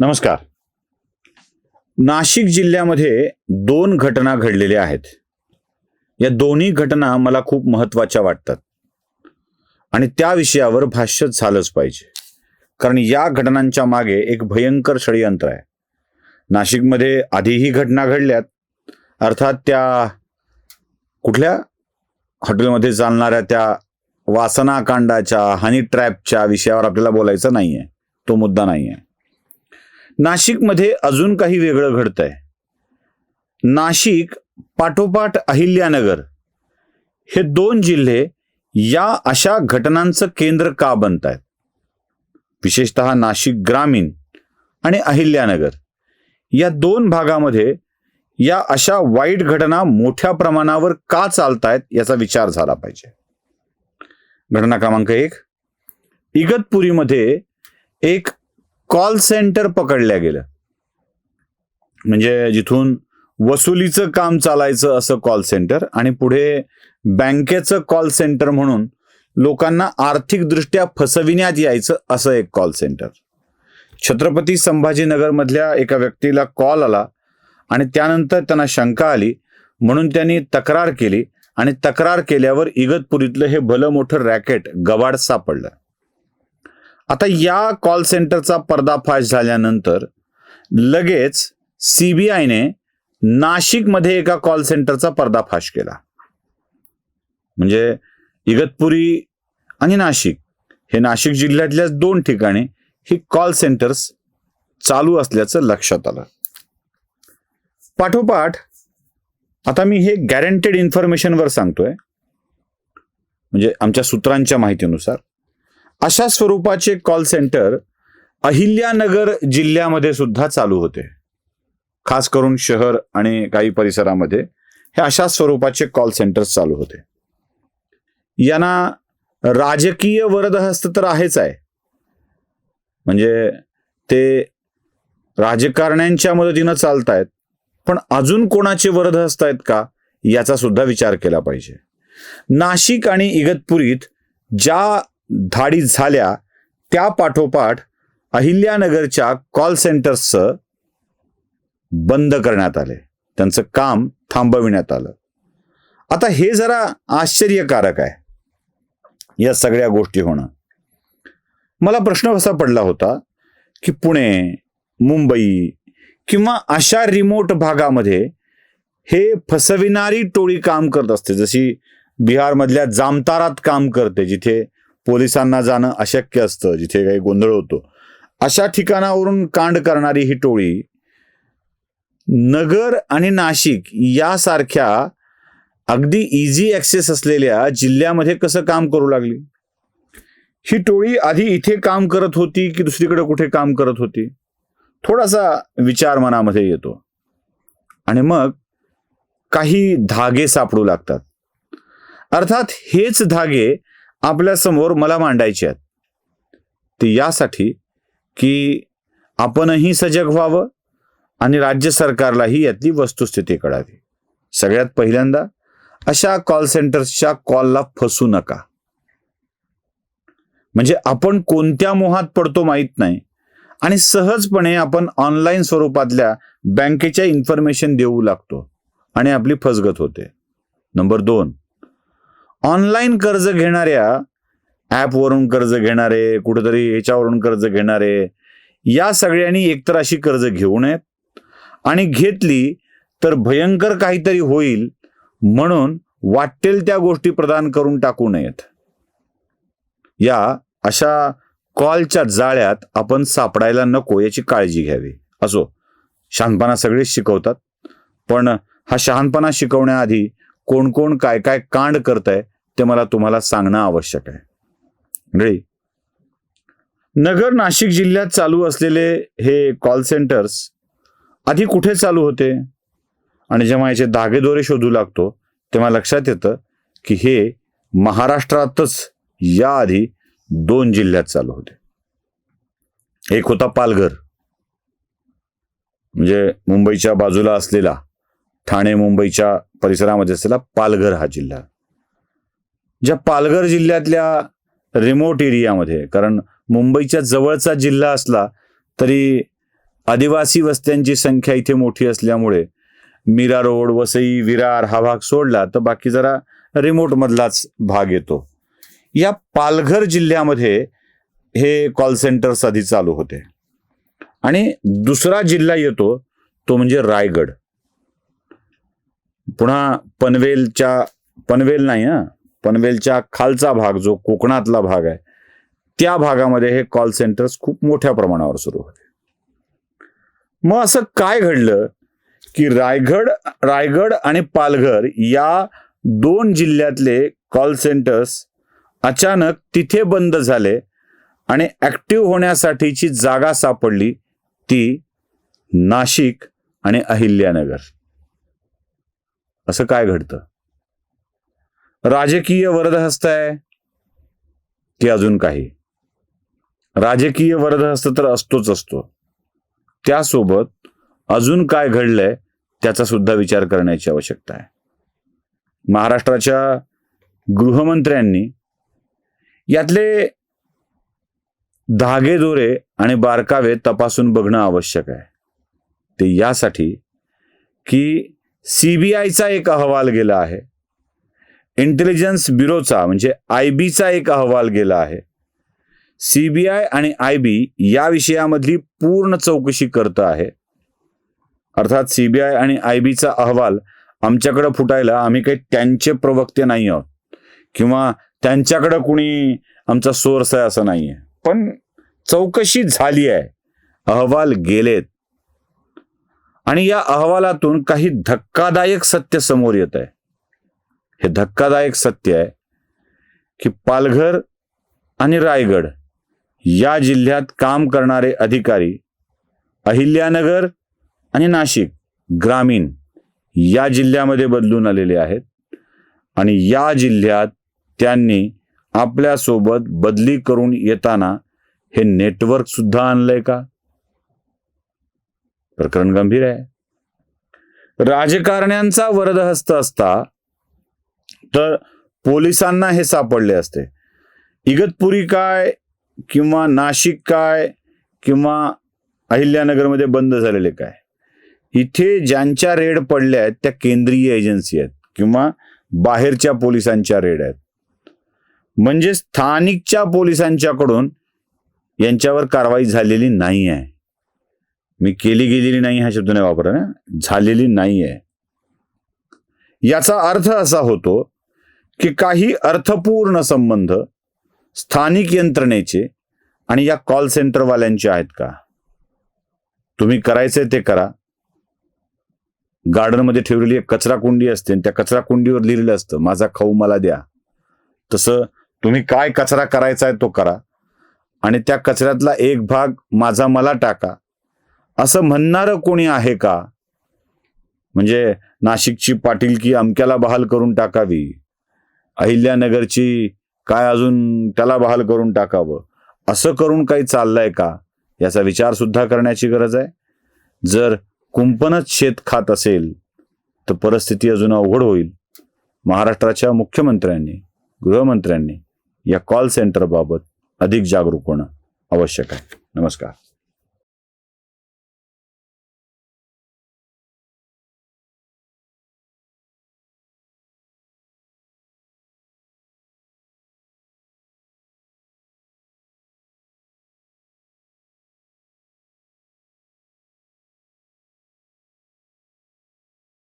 नमस्कार. नाशिक जिल्ह्यामध्ये दोन घटना घडलेल्या आहेत. या दोन्ही घटना मला खूप महत्त्वाच्या वाटतात. आणि त्या विषयावर भाष्य झालंच पाहिजे. कारण या घटनांच्या मागे एक भयंकर षडयंत्र आहे. नाशिकमध्ये आधीही घटना घडल्यात. अर्थात त्या कुठल्या हॉटेलमध्ये चालणाऱ्या त्या वासनाकांडाच्या हनी ट्रॅपच्या विषयावर आपल्याला बोलायचं नाही आहे तो मुद्दा नाही आहे नाशिकमध्ये अजून काही वेगळं घडतंय. नाशिक पाठोपाठ अहिल्यानगर हे दोन जिल्हे या अशा घटनांचं केंद्र का बनत आहेत विशेषतः नाशिक ग्रामीण आणि अहिल्यानगर. या दोन भागामध्ये या अशा वाईट घटना मोठ्या प्रमाणावर का चालतायत याचा विचार झाला पाहिजे. घटना क्रमांक एक. इगतपुरीमध्ये एक कॉल सेंटर पकडल्या गेलं. म्हणजे जिथून वसुलीचं काम चालायचं असं कॉल सेंटर आणि पुढे बँकेचं कॉल सेंटर म्हणून लोकांना आर्थिकदृष्ट्या फसविण्यात यायचं असं एक कॉल सेंटर. छत्रपती संभाजीनगरमधल्या एका व्यक्तीला कॉल आला आणि त्यानंतर त्यांना शंका आली म्हणून त्यांनी तक्रार केली आणि तक्रार केल्यावर इगतपुरीतलं हे भलं मोठं रॅकेट गवाड सापडलं. आता या कॉल सेंटरचा पर्दाफाश झाल्यानंतर लगेच सीबीआयने नाशिकमध्ये एका कॉल सेंटरचा पर्दाफाश केला. म्हणजे इगतपुरी आणि नाशिक हे नाशिक जिल्ह्यातल्या दोन ठिकाणी ही कॉल सेंटर्स चालू असल्याचं लक्षात आलं. पाठोपाठ आता मी हे गॅरंटेड इन्फॉर्मेशनवर सांगतोय. म्हणजे आमच्या सूत्रांच्या माहितीनुसार अशा स्वरूपाचे कॉल सेंटर अहिल्यानगर जिल्ह्यामध्ये सुद्धा चालू होते. खास करून शहर आणि काही परिसरामध्ये हे अशा स्वरूपाचे कॉल सेंटर्स चालू होते. यांना राजकीय वरदहस्त तर आहेच आहे. म्हणजे ते राजकारण्यांच्या मदतीनं चालतायत पण अजून कोणाचे वरदहस्त आहेत का याचा सुद्धा विचार केला पाहिजे. नाशिक आणि इगतपुरीत ज्या धाडी झाल्या त्या पाठोपाठ अहिल्यानगरच्या कॉल सेंटर्सचं बंद करण्यात आले. त्यांचं काम थांबविण्यात आलं. आता हे जरा आश्चर्यकारक आहे या सगळ्या गोष्टी होणं. मला प्रश्न असा पडला होता की पुणे मुंबई किंवा अशा रिमोट भागामध्ये हे फसविणारी टोळी काम करत असते. जशी बिहारमधल्या जामतारात काम करते जिथे पोलिसांना जाणं अशक्य असतं जिथे काही गोंधळ होतो. अशा ठिकाणावरून कांड करणारी ही टोळी नगर आणि नाशिक यासारख्या अगदी इझी ऍक्सेस असलेल्या जिल्ह्यामध्ये कसं काम करू लागली? ही टोळी आधी इथे काम करत होती की दुसरीकडे कुठे काम करत होती? थोडासा विचार मनामध्ये येतो. आणि मग काही धागे सापडू लागतात. अर्थात हेच धागे आपल्यासमोर मला मांडायचे आहेत. ते यासाठी की आपणही सजग व्हावं आणि राज्य सरकारलाही यातली वस्तुस्थिती कळावी. सगळ्यात पहिल्यांदा अशा कॉल सेंटर्सच्या कॉलला फसू नका. म्हणजे आपण कोणत्या मोहात पडतो माहीत नाही आणि सहजपणे आपण ऑनलाईन स्वरूपातल्या बँकेच्या इन्फॉर्मेशन देऊ लागतो आणि आपली फसगत होते. नंबर दोन ऑनलाईन कर्ज घेणाऱ्या ॲपवरून कर्ज घेणारे कुठेतरी ह्याच्यावरून कर्ज घेणारे या सगळ्यांनी एकतर अशी कर्ज घेऊ नयेत आणि घेतली तर भयंकर काहीतरी होईल म्हणून वाटेल त्या गोष्टी प्रदान करून टाकू नयेत. या अशा कॉलच्या जाळ्यात आपण सापडायला नको याची काळजी घ्यावी. असो शहाणपणा सगळेच शिकवतात पण हा शहाणपणा शिकवण्याआधी कोण कोण काय काय कांड करत आहे ते मला तुम्हाला सांगणं आवश्यक आहे. मंडळी नगर नाशिक जिल्ह्यात चालू असलेले हे कॉल सेंटर्स आधी कुठे चालू होते? आणि जेव्हा याचे धागेदोरे शोधू लागतो तेव्हा लक्षात येतं की हे महाराष्ट्रातच याआधी दोन जिल्ह्यात चालू होते. एक होता पालघर म्हणजे मुंबईच्या बाजूला असलेला ठाणे मुंबईच्या परिसरामध्ये असलेला पालघर हा जिल्हा. ज्या पालघर जिल्ह्यातल्या रिमोट एरियामध्ये कारण मुंबईच्या जवळचा जिल्हा असला तरी आदिवासी वस्त्यांची संख्या इथे मोठी असल्यामुळे मीरा रोड वसई विरार हा भाग सोडला तर बाकी जरा रिमोट मधलाच भाग येतो. या पालघर जिल्ह्यामध्ये हे कॉल सेंटर्स आधी चालू होते. आणि दुसरा जिल्हा येतो तो म्हणजे रायगड. पुन्हा पनवेलच्या पनवेल नाही हा. पनवेलच्या खालचा भाग जो कोकणातला भाग आहे त्या भागामध्ये हे कॉल सेंटर्स खूप मोठ्या प्रमाणावर सुरू होते. मग असं काय घडलं की रायगड रायगड आणि पालघर या दोन जिल्ह्यातले कॉल सेंटर्स अचानक तिथे बंद झाले आणि ऍक्टिव्ह होण्यासाठीची जागा सापडली ती नाशिक आणि अहिल्यानगर. असं काय घडतं? राजकीय वरदहस्त आहे की अजून काही? राजकीय वरदहस्त तर असतोच असतो. त्यासोबत अजून काय घडलंय त्याचा सुद्धा विचार करण्याची आवश्यकता आहे. महाराष्ट्राच्या गृहमंत्र्यांनी यातले धागेदोरे आणि बारकावे तपासून बघणं आवश्यक आहे. ते यासाठी की सीबीआयचा एक अहवाल गेला आहे. इंटेलिजन्स ब्युरोचा म्हणजे आय बीचा एक अहवाल गेला आहे. सीबीआय आणि आय बी या विषयामधली पूर्ण चौकशी करत आहे. अर्थात सीबीआय आणि आय बीचा अहवाल आमच्याकडं फुटायला आम्ही काही त्यांचे प्रवक्ते नाही आहोत. किंवा त्यांच्याकडं कुणी आमचा सोर्स आहे असं नाहीये. पण चौकशी झाली आहे. अहवाल गेलेत. आणि या अहवालातून काही धक्कादायक सत्य समोर येत आहे. हे धक्कादायक सत्य आहे की पालघर आणि रायगड या जिल्ह्यात काम करणारे अधिकारी अहिल्यानगर आणि नाशिक ग्रामीण या जिल्ह्यामध्ये बदलून आलेले आहेत आणि या जिल्ह्यात त्यांनी आपल्यासोबत बदली करून येताना हे नेटवर्क सुद्धा आणलंय का? प्रकरण गंभीर आहे. राजकारण्यांचा वरदहस्त असता तर पोलिसांना हे सापडले असते. इगतपुरी काय किंवा नाशिक काय किंवा अहिल्यानगरमध्ये बंद झालेले काय? इथे ज्यांच्या रेड पडल्या आहेत त्या केंद्रीय एजन्सी आहेत किंवा बाहेरच्या पोलिसांच्या रेड आहेत. म्हणजे स्थानिकच्या पोलिसांच्याकडून यांच्यावर कारवाई झालेली नाही आहे. मी केली गेलेली नाही हा शब्द नाही वापरा ना? झालेली नाही आहे याचा अर्थ असा होतो की काही अर्थपूर्ण संबंध स्थानिक यंत्रणेचे आणि या कॉल सेंटरवाल्यांचे आहेत का? तुम्ही करायचे ते करा. गार्डनमध्ये ठेवलेली एक कचरा कुंडी असते आणि त्या कचरा कुंडीवर लिहिलेलं असतं माझा खाऊ मला द्या. तसं तुम्ही काय कचरा करायचा आहे तो करा. आणि त्या कचऱ्यातला एक भाग माझा मला टाका. असं म्हणणारं कोणी आहे का? म्हणजे नाशिकची पाटीलकी अमक्याला बहाल करून टाकावी? अहिल्यानगरची काय अजून त्याला बहाल करून टाकावं? असं करून काही चाललंय का? याचा विचार सुद्धा करण्याची गरज आहे. जर कुंपणच शेत खात असेल तर परिस्थिती अजून अवघड होईल. महाराष्ट्राच्या मुख्यमंत्र्यांनी गृहमंत्र्यांनी या कॉल सेंटरबाबत अधिक जागरूक होणं आवश्यक आहे. नमस्कार.